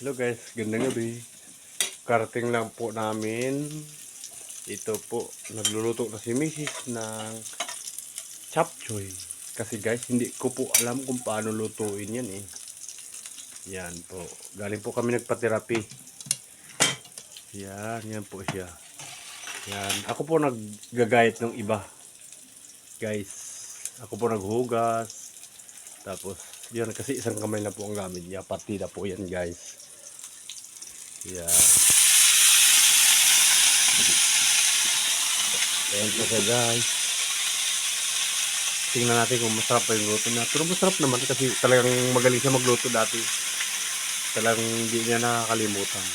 Hello guys, gandang gabi. Karating lang po namin. Ito po, nagluluto na si Mrs. ng chapchoy. Kasi guys, hindi ko po alam kung paano lutuin yan eh. Yan po. Galing po kami nagpa-therapy. Yan, yan po siya. Yan. Ako po naggagayat ng iba. Guys, ako po naghugas. Tapos, yan, kasi isang kamay na po ang gamit niya. Partida po yan, guys. Yan. Ayan po siya, guys. Tingnan natin kung masarap pa yung luto niya. Pero masarap naman kasi talagang magaling siya magluto dati. Talagang hindi niya nakakalimutan.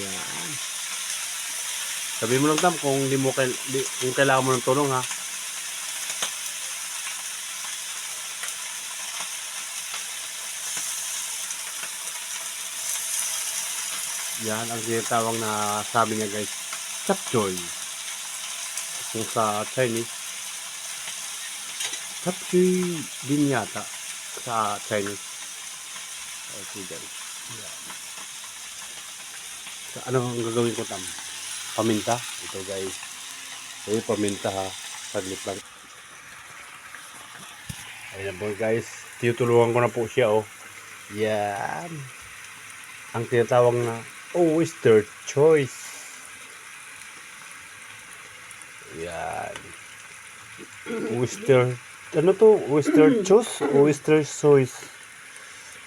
Yan. Sabi mo lang tam kung hindi mo di, kung kailangan mo ng tulong ha. Yan ang tinatawag na sabi niya guys, chapchoy. Kung sa Chinese, chapchoy din yata sa Chinese. Okay guys. Yan. So, ano ang gagawin ko tam? Paminta. Ito guys. Ito yung paminta ha. Saglit lang. Ayan po guys. Tinutulungan ko na po siya oh. Yan. Ang tinatawag na oyster choice. Yan. Oyster. Ano to? Oyster choice? Oyster choice.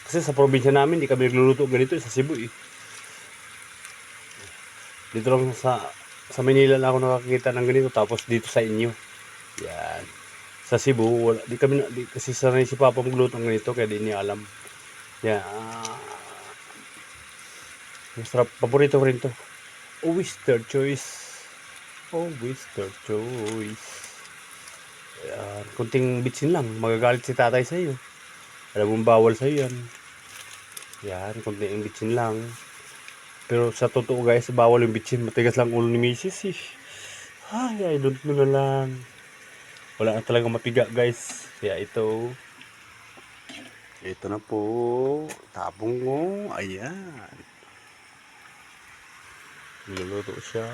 Kasi sa probinsya namin, di kami nagluluto ganito eh, sa Cebu eh. Dito lang sa sa Manila lang ako nakakita ng ganito tapos dito sa inyo. Yan. Sa Cebu, wala, di kami di, kasi sanay si Papa magluto ng ganito kaya di niya alam. Yan. Ah, masarap. Paborito ko rin to. Oyster choice. Oyster choice. Yan. Kunting bitsin lang. Magagalit si tatay sa iyo. Alam mong bawal sa yan. Yan. Kunting bitsin lang. Pero sa totoo guys, bawal yung bitchin. Matigas lang ulo ni Mrs. Eh. Ay, I don't know na lang. Wala na talaga mapiga guys. Kaya ito. Ito na po. Tapong ko. Ayan. Niluluto siya.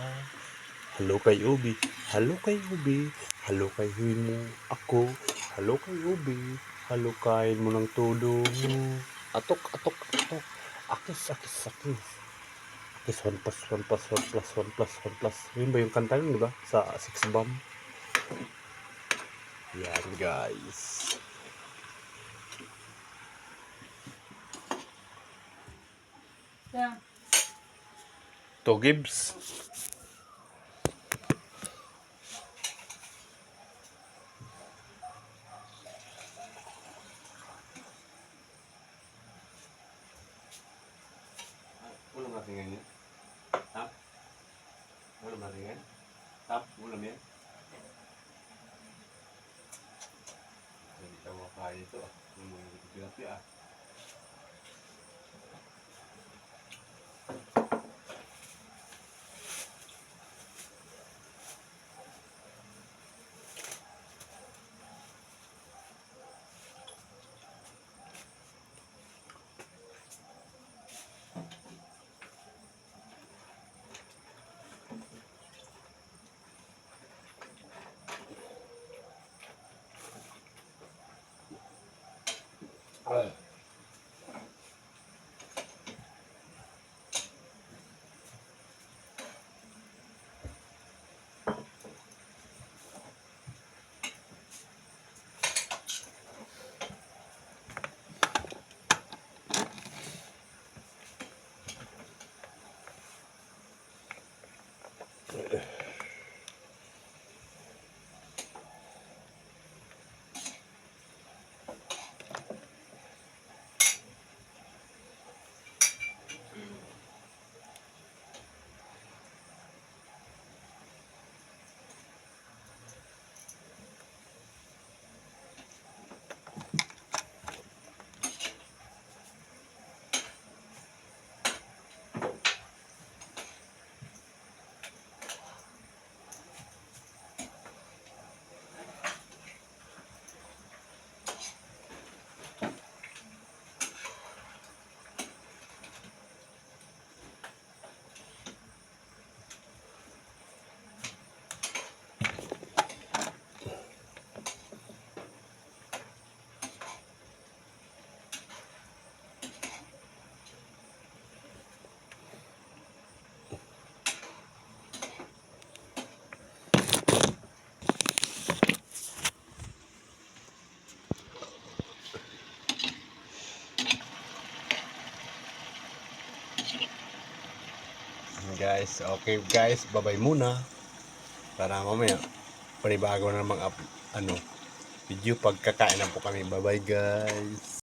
Hello kay Ubi. Hello kay Ubi. Hello kay Huy mo. Ako. Hello kay Ubi. Hello kain mo ng todo mo. Atok, atok, atok. Akis, akis, akis. Akis, 1 plus 1 plus 1 plus 1 plus 1 plus. Yun ba yung kanta yun, di ba? Sa 6 bomb. Yan, guys. Yeah. To Gibbs. Ulam natin. Tap? Ulam natin. Tap? Ulam yan. Hindi ka makain ito ah. Yung mga tilapia ah. Yeah. Guys, okay guys, babay muna. Para mamaya, panibago na up, ano, video pagkakain na po kami. Bye bye guys.